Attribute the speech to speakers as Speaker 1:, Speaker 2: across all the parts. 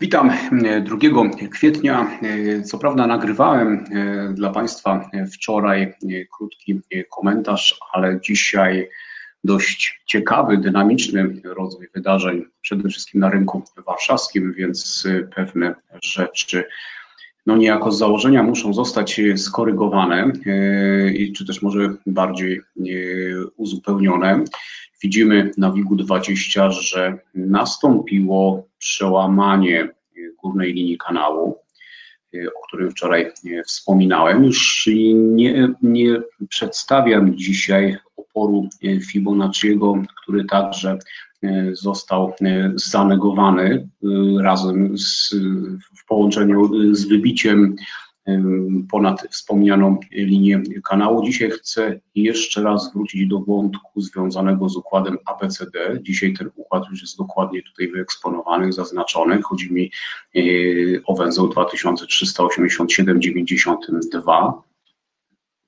Speaker 1: Witam 2 kwietnia. Co prawda nagrywałem e, dla Państwa wczoraj e, krótki e, komentarz, ale dzisiaj dość ciekawy, dynamiczny rozwój wydarzeń, przede wszystkim na rynku warszawskim, więc pewne rzeczy no niejako z założenia muszą zostać skorygowane, czy też może bardziej uzupełnione. Widzimy na WIG-20, że nastąpiło przełamanie górnej linii kanału, o którym wczoraj wspominałem. Już nie, nie przedstawiam dzisiaj oporu Fibonacciego, który także został zanegowany razem z, w połączeniu z wybiciem ponad wspomnianą linię kanału. Dzisiaj chcę jeszcze raz wrócić do wątku związanego z układem ABCD. Dzisiaj ten układ już jest dokładnie tutaj wyeksponowany, zaznaczony. Chodzi mi e, o węzeł 2387,92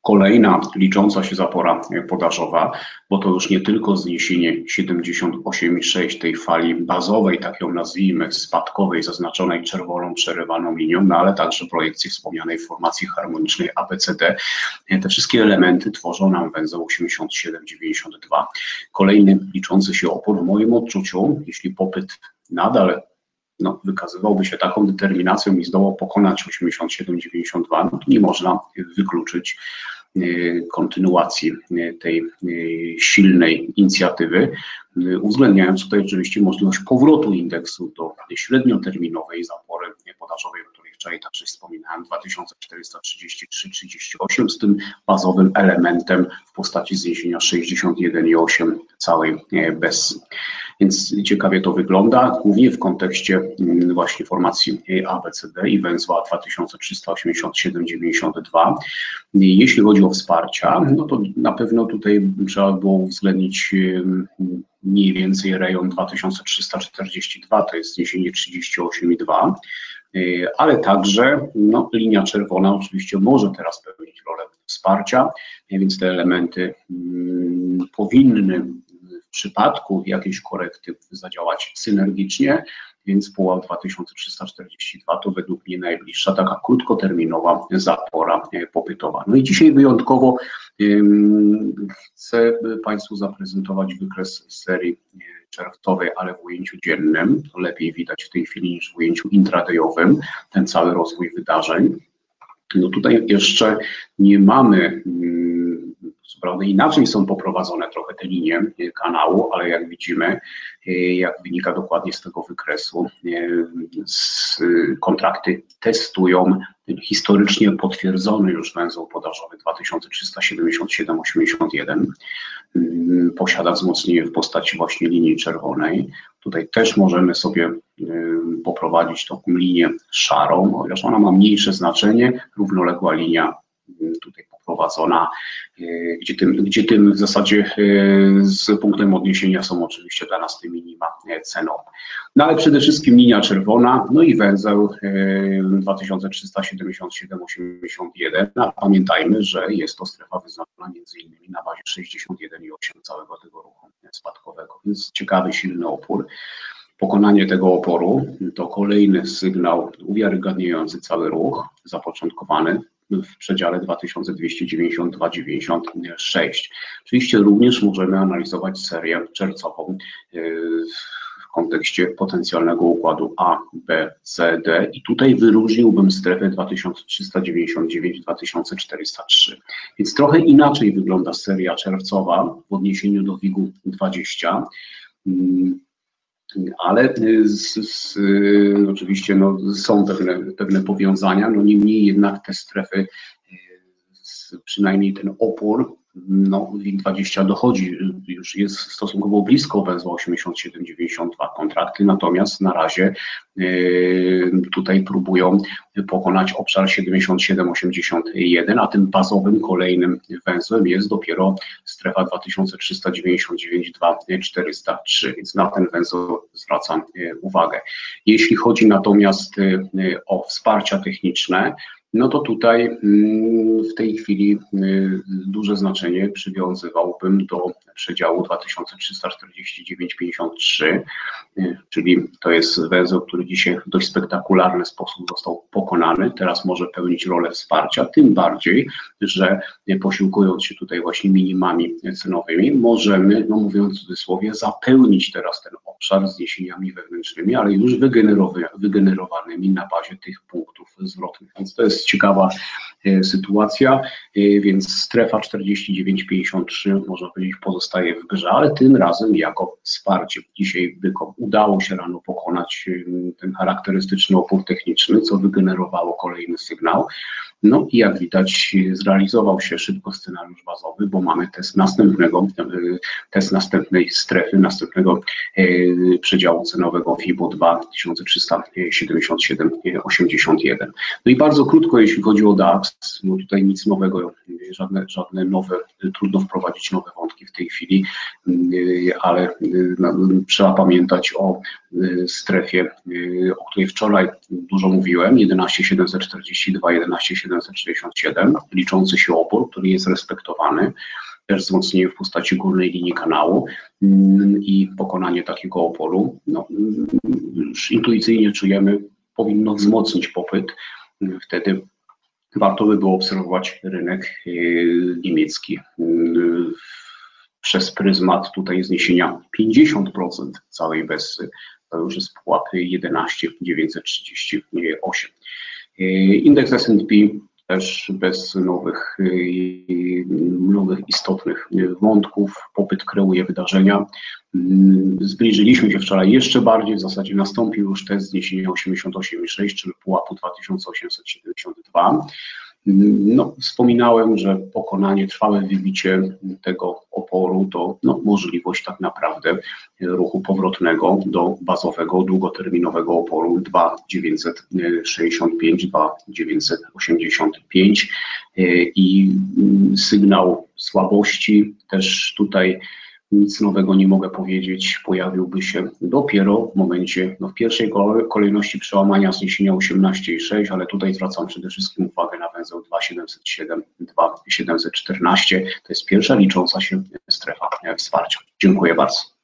Speaker 1: Kolejna licząca się zapora podażowa, bo to już nie tylko zniesienie 78,6 tej fali bazowej, tak ją nazwijmy, spadkowej, zaznaczonej czerwoną przerywaną linią, no ale także projekcji wspomnianej formacji harmonicznej ABCD. Te wszystkie elementy tworzą nam węzeł 87,92. Kolejny liczący się opór w moim odczuciu, jeśli popyt nadal no, wykazywałby się taką determinacją i zdołał pokonać 87-92, no nie można wykluczyć y, kontynuacji y, tej y, silnej inicjatywy, uwzględniając tutaj oczywiście możliwość powrotu indeksu do średnioterminowej zapory podażowej, o której wczoraj także wspominałem, 2433-38 z tym bazowym elementem w postaci zniesienia 61,8 całej bez więc ciekawie to wygląda, głównie w kontekście mm, właśnie formacji ABCD i węzła 2387,92. Jeśli chodzi o wsparcia, no to na pewno tutaj trzeba było uwzględnić mm, mniej więcej rejon 2342, to jest zniesienie 38,2 ale także no, linia czerwona oczywiście może teraz pełnić rolę wsparcia, więc te elementy mm, powinny w przypadku jakiejś korekty zadziałać synergicznie, więc pułap 2342 to według mnie najbliższa taka krótkoterminowa zapora e, popytowa. No i dzisiaj wyjątkowo chcę Państwu zaprezentować wykres serii e, czerwcowej, ale w ujęciu dziennym. To lepiej widać w tej chwili niż w ujęciu intradayowym ten cały rozwój wydarzeń. No tutaj jeszcze nie mamy co prawda inaczej są poprowadzone trochę te linie e, kanału, ale jak widzimy, e, jak wynika dokładnie z tego wykresu, e, kontrakty testują historycznie potwierdzony już węzeł podażowy 2377,81 mm, posiada wzmocnienie w postaci właśnie linii czerwonej. Tutaj też możemy sobie poprowadzić taką linię szarą, chociaż ona ma mniejsze znaczenie, równoległa linia tutaj poprowadzona, e, gdzie tym, gdzie tym w zasadzie e, z punktem odniesienia są oczywiście dla nas te minima e, cenowe. No ale przede wszystkim linia czerwona, no i węzeł 2377,81, a pamiętajmy, że jest to strefa wyznaczona między innymi na bazie 61,8 całego tego ruchu spadkowego, więc ciekawy, silny opór. Pokonanie tego oporu to kolejny sygnał uwiarygadniający cały ruch zapoczątkowany w przedziale 2292-96. Oczywiście również możemy analizować serię czerwcową y, w kontekście potencjalnego układu A, B, C, D i tutaj wyróżniłbym strefę 2399-2403. Więc trochę inaczej wygląda seria czerwcowa w odniesieniu do WIG-u 20 ale y, z, z, y, oczywiście no, są pewne, pewne powiązania, no niemniej jednak te strefy, y, przynajmniej ten opór no, WIG20 dochodzi, już jest stosunkowo blisko węzła 87-92 kontrakty, natomiast na razie y, tutaj próbują pokonać obszar 77-81, a tym bazowym kolejnym węzłem jest dopiero strefa 2399-2403, więc na ten węzeł zwracam y, uwagę. Jeśli chodzi natomiast y, o wsparcia techniczne, no to tutaj mm, w tej chwili y, duże znaczenie przywiązywałbym do przedziału 2349,53. Y, czyli to jest węzeł, który dzisiaj w dość spektakularny sposób został pokonany. Teraz może pełnić rolę wsparcia, tym bardziej, że posiłkując się tutaj właśnie minimami cenowymi, możemy, no mówiąc w cudzysłowie, zapełnić teraz ten obszar zniesieniami wewnętrznymi, ale już wygenerowanymi na bazie tych punktów zwrotnych. Więc to jest ciekawa e, sytuacja, e, więc strefa 49,53 można powiedzieć pozostaje w grze, ale tym razem jako wsparcie. Dzisiaj Bykom udało się rano pokonać e, ten charakterystyczny opór techniczny, co wygenerowało kolejny sygnał. No i jak widać zrealizował się szybko scenariusz bazowy, bo mamy test następnego, test następnej strefy, następnego przedziału cenowego FIBO 2377,81. No i bardzo krótko, jeśli chodzi o DAX, no tutaj nic nowego, żadne, żadne nowe, trudno wprowadzić nowe wątki w tej chwili, ale trzeba pamiętać o strefie, o której wczoraj dużo mówiłem, 11742, 11767, liczący się opór, który jest respektowany też wzmocnienie w postaci górnej linii kanału i pokonanie takiego oporu. No, już intuicyjnie czujemy, powinno wzmocnić popyt. Wtedy warto by było obserwować rynek y, niemiecki y, przez pryzmat tutaj zniesienia 50% całej Bessy. To już jest pułapy 11,938. Y, indeks S&P też bez nowych, y, nowych istotnych wątków. Popyt kreuje wydarzenia. Mm, zbliżyliśmy się wczoraj jeszcze bardziej, w zasadzie nastąpił już test zniesienia 88,6, czyli pułapu 2872. No, wspominałem, że pokonanie, trwałe wybicie tego oporu to no, możliwość tak naprawdę ruchu powrotnego do bazowego, długoterminowego oporu 2,965, 2,985 i sygnał słabości też tutaj nic nowego nie mogę powiedzieć, pojawiłby się dopiero w momencie, no w pierwszej kolejności przełamania zniesienia 18,6, ale tutaj zwracam przede wszystkim uwagę węzeł 2707, 2714. To jest pierwsza licząca się strefa wsparcia. Dziękuję bardzo.